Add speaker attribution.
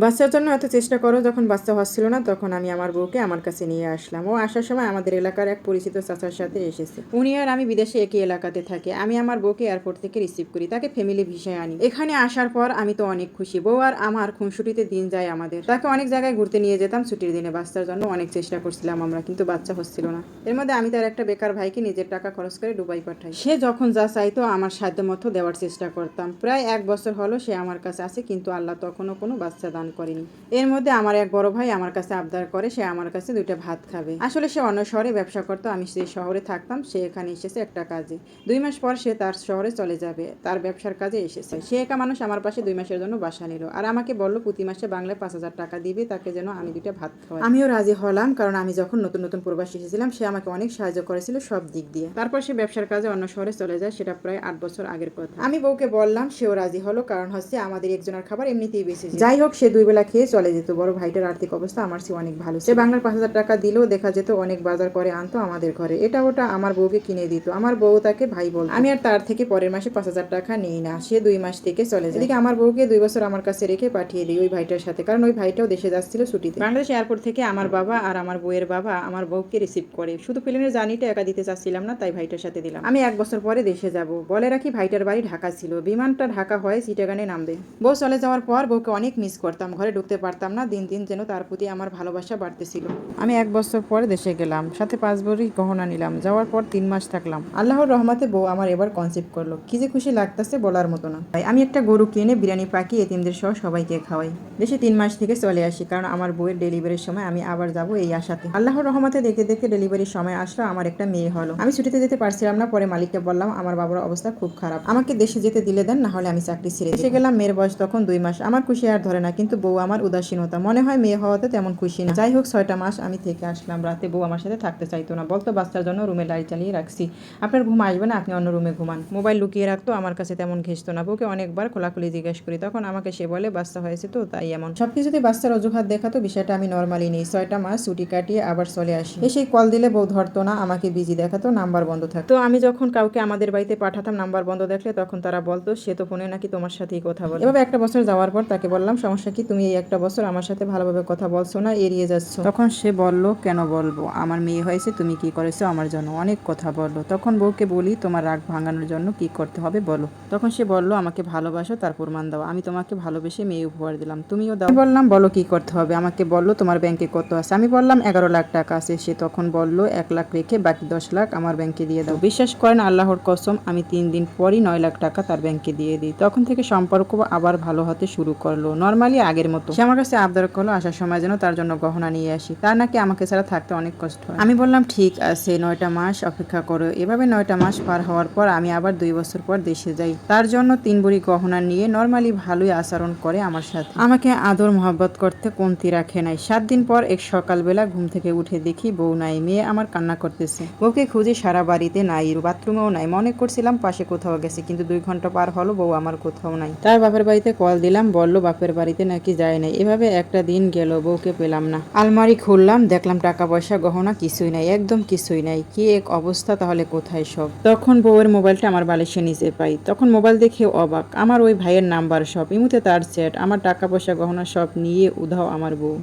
Speaker 1: বাচ্চার জন্য এত চেষ্টা করো যখন বাচ্চা হচ্ছিল না, তখন আমি আমার বউকে আমার কাছে নিয়ে আসলাম। ও আসার সময় আমাদের এলাকার এক পরিচিত চাচার সাথে এসেছে। উনি আর আমি বিদেশে একই এলাকাতে থাকি। আমি আমার বউকে এয়ারপোর্ট থেকে রিসিভ করি, তাকে ফ্যামিলি ভিসায় আনি। এখানে আসার পর আমি তো অনেক খুশি। বউ আর আমার খুনসুটিতে দিন যায় আমাদের। তাকে অনেক জায়গায় ঘুরতে নিয়ে যেতাম। ছুটির দিনে বাচ্চার জন্য অনেক চেষ্টা করছিলাম আমরা, কিন্তু বাচ্চা হচ্ছিল না। এর মধ্যে আমি তার একটা বেকার ভাইকে নিজের টাকা খরচ করে দুবাই পাঠাই। সে যখন যা চাইতো আমার সাধ্য মতো দেওয়ার চেষ্টা করতাম। প্রায় এক বছর হলো সে আমার কাছে আছে কিন্তু আল্লাহ তখনও কোনো বাচ্চা দান করেনি। এর মধ্যে আমার এক বড় ভাই আমার কাছে আবদার করে, সে আমার কাছে দুইটা ভাত খাবে। আসলে সে অন্য শহরে ব্যবসা করতো, আমি যে শহরে থাকতাম, সে এখানে এসেছে একটা কাজে। দুই মাস পর সে তার শহরে চলে যাবে, তার ব্যবসার কাজে এসেছে। সে একা মানুষ আমার পাশে দুই মাসের জন্য বাসা নিল আর আমাকে বলল, প্রতি মাসে বাংলায় পাঁচ হাজার টাকা দিবে, তাকে যেন আমি দুইটা ভাত খাওয়াই। আমিও রাজি হলাম, কারণ আমি যখন নতুন নতুন প্রবাসী এসেছিলাম, সে আমাকে অনেক সাহায্য করেছিল সব দিক দিয়ে। তারপর সে ব্যবসার কাজে অন্য শহরে চলে যায়, সেটা প্রায় আট বছর আগের কথা। আমি বউকে বললাম, সেও রাজি হলো, কারণ হচ্ছে আমাদের একজনের খাবার এমনিতেই বেশি যাই হোক, সে দুই বেলা খেয়ে চলে যেত। বড় ভাইটার আর্থিক অবস্থা আমার চেয়ে অনেক ভালো সে বাংলার পাঁচ হাজার টাকা দিলেও দেখা যেত অনেক বাজার করে আনতো আমাদের ঘরে। এটা ওটা আমার বউকে কিনে দিত। আমার বউ তাকে ভাই বল আমি আর তার থেকে পরের মাসে পাঁচ হাজার টাকা নেই না। সে দুই মাস থেকে চলে যায়। এদিকে আমার বউকে দুই বছর আমার কাছে রেখে পাঠিয়ে দিই ওই ভাইটার সাথে। কারণ ওই ভাইটাও দেশে যাচ্ছিল ছুটিতে। বাংলাদেশ এয়ারপোর্ট থেকে আমার বাবা আর আমার বউয়ের বাবা আমার বউকে রিসিভ করে। শুধু প্লেনের জার্নিটা একা দিতে চাচ্ছিলাম না, তাই ভাইটার সাথে দিলাম। আমি এক বছর পরে দেশে যাব। বলে রাখি ভাইটার বাড়ি ঢাকা ছিল। বিমানটা ঢাকা হয় সিটাগানে নামবে বউ চলে যাওয়ার পর বউকে অনেক মিস করতাম। ঘরে ঢুকতে পারতাম না, দিন দিন যেন তার প্রতি আমার ভালোবাসা বাড়তেছিল। আমি এক বছর পরে দেশে গেলাম, সাথে পাঁচ ভরি গহনা নিলাম, যাওয়ার পর তিন মাস থাকলাম। আল্লাহর রহমতে বউ আমার এবার কনসেপ্ট করল। কি যে খুশি লাগতেছে বলার মতো না। তাই আমি একটা গরু কিনে বিরিয়ানি পাকি এতিমদের সহ সবাইকে খাওয়াই। দেশে তিন মাস থেকে চলে আসি, কারণ আমার বউয়ের ডেলিভারির সময় আমি আবার যাব এই আশাতে। আল্লাহর রহমতে দেখে দেখে ডেলিভারির সময় আসলো, আমার একটা মেয়ে হলো। আমি ছুটিতে যেতে পারছিলাম না, পরে মালিককে বললাম, আমার বাবার অবস্থা খুব খারাপ। আমাকে দেশে যেতে দিলে দেন, না হলে আমি চাকরি ছেড়ে এসে গেলাম, মেয়ের বয়স তখন দুই মাস। আমার খুশি আর ধরে না, কিন্তু বউ আমার উদাসীনতা। মনে হয় মেয়ে হওয়াতে তেমন খুশি না। যাই হোক, ছয়টা মাস আমি থেকে আসলাম। রাতে বউ আমার সাথে থাকতে চাইতো না। বলতো, বাচ্চার জন্য রুমে লাইট চালিয়ে রাখছি। আপনার ঘুম আসবে না? আপনি অন্য রুমে ঘুমান। মোবাইল লুকিয়ে রাখতো, আমার কাছে তেমন ঘেসতো না। বউকে অনেকবার খোলাখুলি জিজ্ঞেস করি, তখন আমাকে সে বলে বাচ্চা হয়েছে তো? তাই এমন। সবকিছুতে বাচ্চার অজুহাত দেখাতো, বিষয়টা আমি নর্মালি নেই। ছয়টা মাস ছুটি কাটিয়ে আবার চলে আসি। এসে কল দিলে বউ ধরতো না, আমাকে বিজি দেখাতো নাম্বার বন্ধ থাকতো। আমি যখন কাউকে আমাদের বাড়িতে পাঠাতাম নাম্বার বন্ধ দেখলে তখন তারা বলতো, সে তো ফোনে নাকি তোমার সাথেই কথা বলে। এভাবে একটা বছর যাওয়ার পর তাকে বললাম, সমস্যা কি তুমি এই একটা বছর আমার সাথে ভালোভাবে কথা বলছো না, এড়িয়ে যাচ্ছ। তখন সে বলল, কেন বলব? আমার মেয়ে হয়েছে, তুমি কি করেছ? আমার জন্য অনেক কথা বলল। তখন বউকে বলি, তোমার রাগ ভাঙানোর জন্য কি করতে হবে বলো। তখন সে বলল, আমাকে ভালোবাসো, তার প্রমাণ দাও। আমি তোমাকে ভালোবেসে মেয়ে উপহার দিলাম। তুমিও দাও। বললাম, বলো কি করতে হবে? আমাকে বলল, তোমার ব্যাংকে কত আছে? আমি বললাম, এগারো লাখ টাকা আছে। সে তখন বলল, এক লাখ রেখে বাকি দশ লাখ আমার ব্যাংকে দিয়ে দাও। বিশ্বাস করেন আল্লাহর কসম, আমি তিন দিন পরই নয় লাখ টাকা তার ব্যাংকে দিয়ে দিই। তখন থেকে সম্পর্ক আবার ভালো হতে শুরু করল। নর্মালি আগের মতো। সে আমার কাছে আবদার করল আসার সময় যেন তার জন্য গহনা নিয়ে আসি। তার নাকি আমাকে ছাড়া থাকতে অনেক কষ্ট হয়। আমি বললাম ঠিক আছে নয়টা মাস অপেক্ষা করো। এভাবে নয়টা মাস পার হওয়ার পর আমি আবার দুই বছর পর দেশে যাই। তার জন্য তিন বুড়ি গহনা নিয়ে নর্মালি ভালোই আচরণ করে আমার সাথে। আমাকে আদর মহব্বত করতে কমতি রাখে নাই। সাত দিন পর এক সকালবেলা ঘুম থেকে উঠে দেখি বউ নাই মেয়ে আমার কান্না করতেছে। বউকে খুঁজে সারা বাড়িতে নাই বাথরুমেও নাই। মনে করছিলাম পাশে কোথাও গেছে কিন্তু দুই ঘণ্টা পার হলো বউ আমার কোথাও নাই। তার বাপের বাড়িতে কল দিলাম বলল বাপের বাড়িতে নাকি যায় নাই। এভাবে একটা দিন গেল, বউকে পেলাম না। আলমারি খুললাম, দেখলাম টাকা পয়সা গহনা কিছুই নাই, একদম কিছুই নাই। কি এক অবস্থা, তাহলে কোথায় সব? তখন বউয়ের মোবাইলটা আমার বালিশে নিচে পাই। তখন মোবাইল দেখে অবাক, আমার ওই ভাইয়ের নাম্বার সব, ইমুতে তার চ্যাট আমার টাকা পয়সা গহনা সব নিয়ে উধাও আমার বউ।